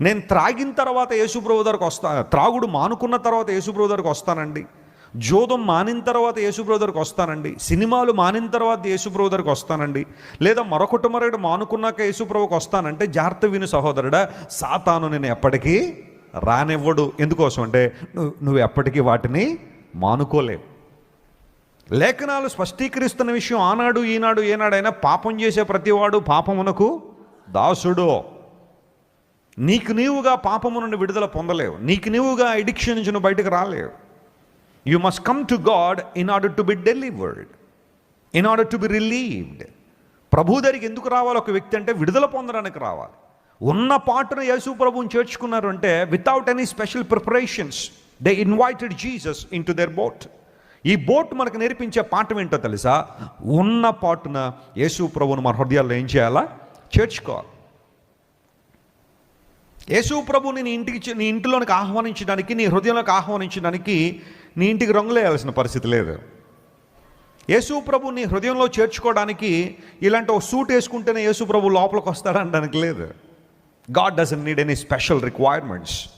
నేను త్రాగిన తర్వాత యేసుప్రభు దగ్గరకు వస్తా త్రాగుడు మానుకున్న తర్వాత యేసుప్రభు దగ్గరకు వస్తానండి. జోదం మానిన తర్వాత యేసుప్రభు దగ్గరకు వస్తానండి. సినిమాలు మానిన తర్వాత యేసుప్రభు దగ్గరకు వస్తానండి. లేదా మరొకటి మరొకటి మానుకున్నాక యేసుప్రభుకి వస్తానంటే జాగ్రత్త విను సహోదరుడా సాతాను నేను ఎప్పటికీ రానివ్వడు. ఎందుకోసం అంటే నువ్వు నువ్వు ఎప్పటికీ వాటిని మానుకోలేవు. లేఖనాలు స్పష్టీకరిస్తున్న విషయం ఆనాడు ఈనాడు ఏనాడైనా పాపం చేసే ప్రతివాడు పాపమునకు దాసుడు. నీకు నీవుగా పాపము నుండి విడుదల పొందలేవు. నీకు నీవుగా ఎడిక్షన్ నుంచి నువ్వు బయటకు రాలేవు. You must come to God in order to be delivered in order to be relieved ప్రభు దగ్గరికి ఎందుకు రావాలి? ఒక వ్యక్తి అంటే విడుదల పొందడానికి రావాలి. ఉన్న పాటను యేసు ప్రభువుని చేర్చుకున్నారు అంటే without any special preparations they invited Jesus into their boat ఈ బోట్ మనకు నేర్పించే పాఠం ఏంటో తెలుసా? ఉన్న పాటున యేసు ప్రభువును మన హృదయాల్లో ఏం చేయాలా? చేర్చుకోవాలి. యేసు ప్రభుని నీ ఇంటికి నీ ఇంటిలోనికి ఆహ్వానించడానికి నీ హృదయంలోకి ఆహ్వానించడానికి నీ ఇంటికి రంగులేయాల్సిన పరిస్థితి లేదు. యేసు ప్రభు నీ హృదయంలో చేర్చుకోవడానికి ఇలాంటి ఒక సూట్ వేసుకుంటేనే యేసు ప్రభు లోపలికి వస్తాడనడానికి లేదు. God doesn't need any special requirements.